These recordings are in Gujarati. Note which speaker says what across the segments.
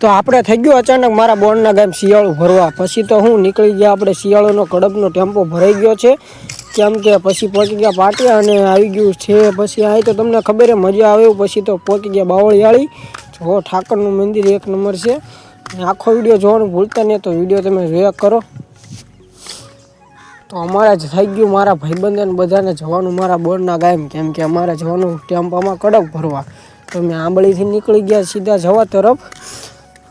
Speaker 1: તો આપણે થઈ ગયું અચાનક મારા બોર્ડના ગામ શિયાળું ભરવા. પછી તો હું નીકળી ગયા, આપણે શિયાળોનો કડપનો ટેમ્પો ભરાઈ ગયો છે. કેમ કે પછી પહોંચી ગયા પાટિયા અને આવી ગયું છે. પછી અહીં તો તમને ખબર મજા આવે પછી તો પહોંચી ગયા બાવળિયાળી. જો ઠાકરનું મંદિર એક નંબર છે. આખો વીડિયો જોવાનું ભૂલતા નહીં, તો વીડિયો તમે જોયા કરો. તો અમારે જ થઈ ગયું, મારા ભાઈબંધન બધાને જવાનું મારા બોર્ડના ગામ કેમ કે અમારે જવાનું ટેમ્પામાં કડક ભરવા. તો મેં આંબળીથી નીકળી ગયા સીધા જવા તરફ.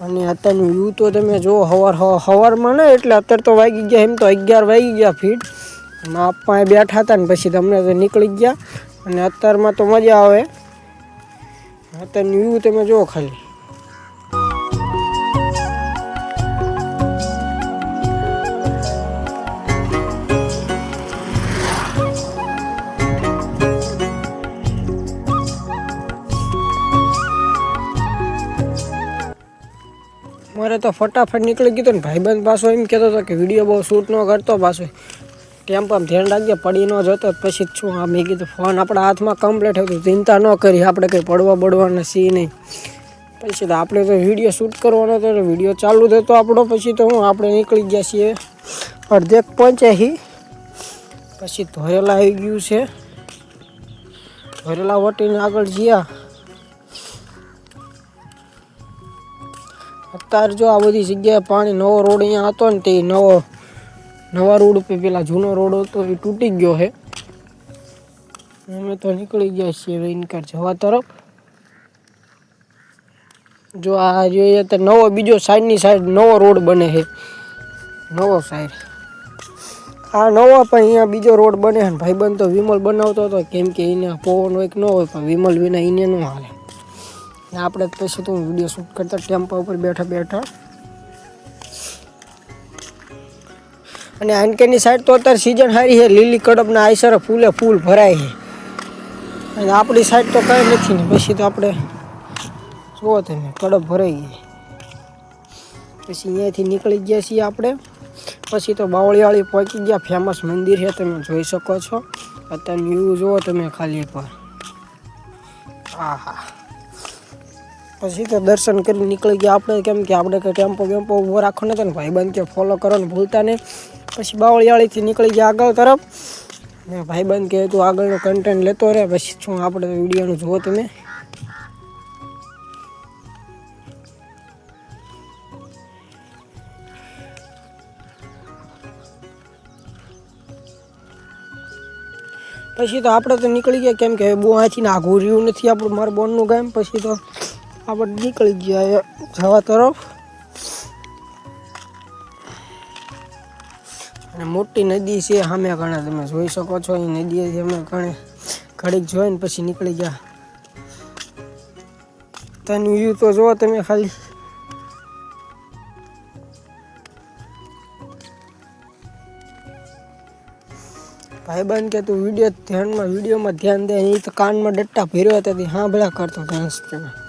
Speaker 1: અને અત્યારનું વ્યૂ તો તમે જુઓ હવાર હવારમાં ને એટલે અત્યારે તો વાગી ગયા, એમ તો અગિયાર વાગી ગયા ફીટ આપા બેઠા હતા ને પછી તમને તો નીકળી ગયા. અને અત્યારમાં તો મજા આવે. અત્યારનું વ્યૂ તમે જુઓ ખાલી. મારે તો ફટાફટ નીકળી ગયો ને ભાઈબંધ પાછો એમ કહેતો હતો કે વીડિયો બહુ શૂટ ન કરતો પાછો. ટેમ્પામાં ધ્યાન રાખજે, પડી ન જતો પછી શું આ મેં કીધું, ફોન આપણા હાથમાં કમ્પ્લીટ હતું ચિંતા ન કરી, આપણે કંઈ પડવા પડવાના સી નહીં. પછી તો આપણે તો વીડિયો શૂટ કરવાનો હતો વીડિયો ચાલુ થતો આપણો, પછી તો હું, આપણે નીકળી ગયા છીએ. અડધેક પહોંચ્યા પછી ધોરેલા આવી ગયું છે. ધોરેલા વટીને આગળ ગયા અત્યારે જો આ બધી જગ્યાએ પાણી નવો રોડ અહીંયા હતો ને તે નવો, નવા રોડ ઉપર પેલા જૂનો રોડ હતો, એ તૂટી ગયો છે અમે તો નીકળી ગયા છીએ વેઇનકાર જવા તરફ. જો આ જોઈએ તો નવો, બીજો સાઈડની સાઈડ નવો રોડ બને છે નવો સાઈડ. આ નવો પણ અહીંયા બીજો રોડ બને ભાઈબંધ તો વિમલ બનાવતો હતો. કેમ કે એને પવન હોય કે ન હોય પણ વિમલ વિના એને ન હાલે. ને આપણે પછી તો વીડિયો શૂટ કરતા ટેમ્પા ઉપર બેઠા બેઠા. અને આનકેની સાઈડ તો અત્યારે સિઝન સારી છે. લીલી કડપના આઈસર ફૂલે ફૂલ ભરાય છે. અને આપણી સાઈડ તો કાંઈ નથી ને. પછી તો આપણે જુઓ તમે, કડપ ભરાઈ ગઈ. પછી અહીંયાથી નીકળી ગયા છીએ આપણે. પછી તો બાવળીવાળી પહોંચી ગયા. ફેમસ મંદિર છે, તમે જોઈ શકો છો. અત્યારે વ્યૂ જુઓ તમે ખાલી પર હા હા પછી તો દર્શન કરી નીકળી ગયા. આપણે કેમ કે આપણે કંઈ ટેમ્પો વેમ્પો ઊભો રાખો નતો ને ભાઈબંધ કે ફોલો કરવાનું ભૂલતા નહીં. પછી બાવળિયાળીથી નીકળી ગયા આગળ તરફ. ને ભાઈબંધ કે તું આગળનો કન્ટેન્ટ લેતો રહે, પછી શું આપણે વિડીયોનું જુઓ તમે? પછી તો આપણે તો નીકળી ગયા. કેમ કે બહુ આથી આઘું રહ્યું નથી આપણું, મારું બોનનું ગામ. પછી તો આપણે નીકળી ગયા જવા તરફ. અને મોટી નદી છે, સામે ઘણા તમે જોઈ શકો છો. એ નદી અમે ઘણે ઘડીક જોઈને પછી નીકળી ગયા. તેનું વ્યૂ તો જુઓ તમે ખાલી. ભાઈબંધ કે તું વીડિયો ધ્યાનમાં વિડીયોમાં ધ્યાન દે. અહીં તો કાનમાં ડટ્ટા ભેર્યો હતા હા સાંભળ્યા કરતો આ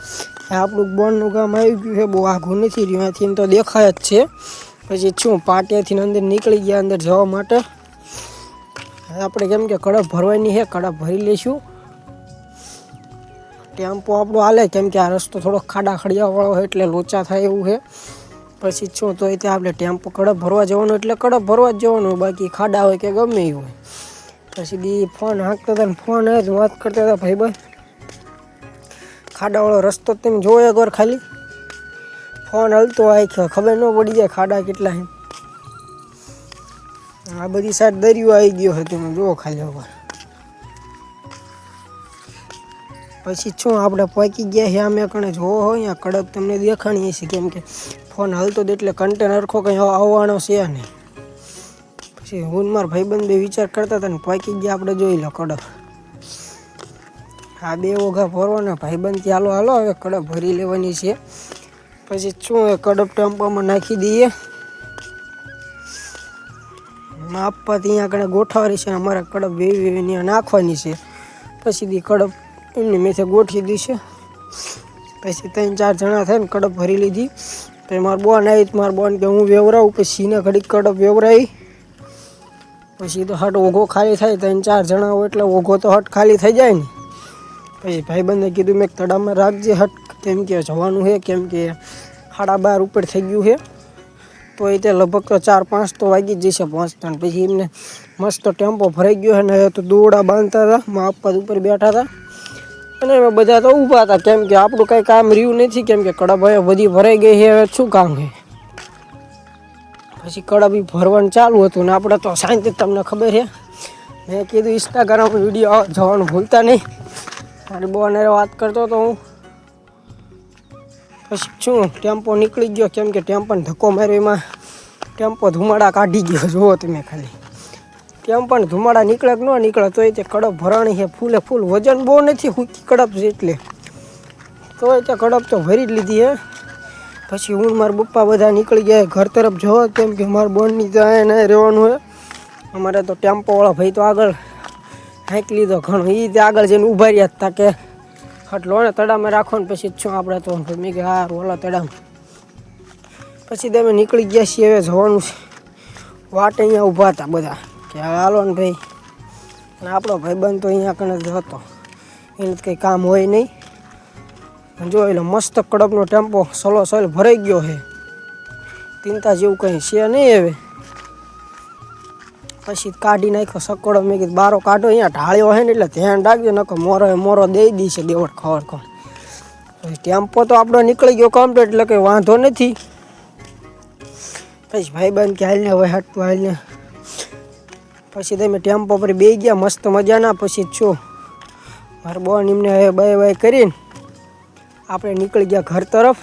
Speaker 1: આપણું બોનનું ગામ આવી ગયું છે, બહુ આઘું નથી રહ્યું, અહીંથી તો દેખાય જ છે. પછી શું, પાટિયાથી અંદર નીકળી ગયા અંદર જવા માટે. આપણે કેમ કે કડપ ભરવાની છે કડપ ભરી લઈશું. ટેમ્પો આપણો હાલે, કેમ કે આ રસ્તો થોડો ખાડા ખડિયાવાળો હોય એટલે લોચા થાય એવું છે. પછી શું, તો ત્યાં આપણે ટેમ્પો કડપ ભરવા જવાનું, એટલે કડપ ભરવા જ જવાનું, બાકી ખાડા હોય કે ગમે એ હોય. પછી બી ફોન હાંકતા હતા ને ફોન જ વાત કરતા હતા ભાઈબંધ. ખાડાવાળો રસ્તો તમે જોયો એકવાર ખાલી. ફોન હલતો આખ્યો, ખબર ન પડી જાય ખાડા કેટલા છે. આ બધી સાઈડ દરિયો આવી ગયો હતો તમે જુઓ ખાલી અગર પછી શું આપણે પહોંચી ગયા છે અમે કણે જોવો હોય કડક તમને દેખાણીએ છીએ કેમ કે ફોન હલતો જ એટલે કન્ટેનર ખો કંઈ આવવાનો છે નહીં. પછી હું મારા ભાઈબંધ બે વિચાર કરતા હતા ને પહોંચી ગયા આપણે જોઈ લો કડક. આ બે ઓઘા ભરવાના ભાઈબંધ ચાલો હાલો હવે કડપ ભરી લેવાની છે. પછી શું એ કડપ ટેમ્પોમાં નાખી દઈએ. માપવા ત્યાં આગળ ગોઠવવાની છે અમારે કડપ વેવી વેવી નાખવાની છે. પછી દી કડપ એમની મેથે ગોઠવી દીશે પછી ત્રણ, ચાર જણા થઈને કડપ ભરી લીધી. પછી મારા બોન આવી મારા બોન કે હું વેવરાવું, પછી એને ઘડીક કડપ વેવરાવી પછી તો હટ ઓઘો ખાલી થાય, ત્રણ, ચાર જણા હોય એટલે ઓઘો તો હટ ખાલી થઈ જાય ને. પછી ભાઈબંધે કીધું મેં તડામાં રાખજે હટ. કેમ કે જવાનું છે, કેમ કે સાડા બાર ઉપર થઈ ગયું છે. તો એ તે લગભગ તો ચાર પાંચ તો વાગી જ જશે પહોંચતા પછી એમને મસ્ત ટેમ્પો ભરાઈ ગયો છે ને હવે તો દોડા બાંધતા હતા, મા પપ્પા ઉપર બેઠા હતા. અને અમે બધા તો ઊભા હતા, કેમ કે આપણું કંઈ કામ રહ્યું નથી, કેમ કે હવે બધી ભરાઈ ગઈ છે, હવે શું કામ છે? પછી કડબ ભરવાનું ચાલુ હતું ને આપણે તો શાંતિ, તમને ખબર છે. મેં કીધું ઇન્સ્ટાગ્રામ વીડિયો જવાનું ભૂલતા નહીં. મારી બોને વાત કરતો તો હું પછી શું, ટેમ્પો નીકળી ગયો, કેમ કે ટેમ્પોને ધક્કો માર્યો એમાં. ટેમ્પો ધુમાડા કાઢી ગયો, જુઓ તમે ખાલી. ટેમ્પોને ધુમાડા નીકળે ન નીકળે, તોય તે કડપ ભરાણી છે, ફૂલે ફૂલ. વજન બહુ નથી હુકી કડપ છે એટલે તોય તે કડપ તો ભરી જ લીધી હે. પછી હું મારા પપ્પા બધા નીકળી ગયા ઘર તરફ જવા. કેમ કે મારા બોનની ત્યાં એને રહેવાનું હોય અમારે તો ટેમ્પોવાળા ભાઈ તો આગળ હાંકી લીધો ઘણો. એ તે આગળ જઈને ઊભા રહ્યા હતા કે હટલો ને તડામાં રાખો ને પછી શું આપણે તો. મેં કે હા ઓલા તડામ. પછી તમે નીકળી ગયા છીએ, હવે જવાનું છે. વાટ અહીંયા ઊભા હતા બધા. કે હાલો ને ભાઈ. અને આપણો ભાઈબંધ તો અહીંયા કને જ હતો. એને કંઈ કામ હોય નહીં. જો એટલે મસ્ત કડકનો ટેમ્પો સલો સલ ભરાઈ ગયો છે. ચિંતા જેવું કંઈ છે નહીં હવે. પછી કાઢી નાખ્યો, સકોડો મેં કીધું, બારો કાઢો, અહીંયા ઢાળ્યો હોય ને એટલે ધ્યાન રાખજો નકો મોરો મોરો દઈ દઈશે દેવડ ખબર કોણ પછી ટેમ્પો તો આપણો નીકળી ગયો કમ્પ્લીટ એટલે કંઈ વાંધો નથી. પછી ભાઈ બંધ કે હાલને હવે હટતું હાલને પછી તમે ટેમ્પો પર બે ગયા, મસ્ત મજાના, પછી છો. મારે બોન એમને હવે બાય બાય કરીને આપણે નીકળી ગયા ઘર તરફ.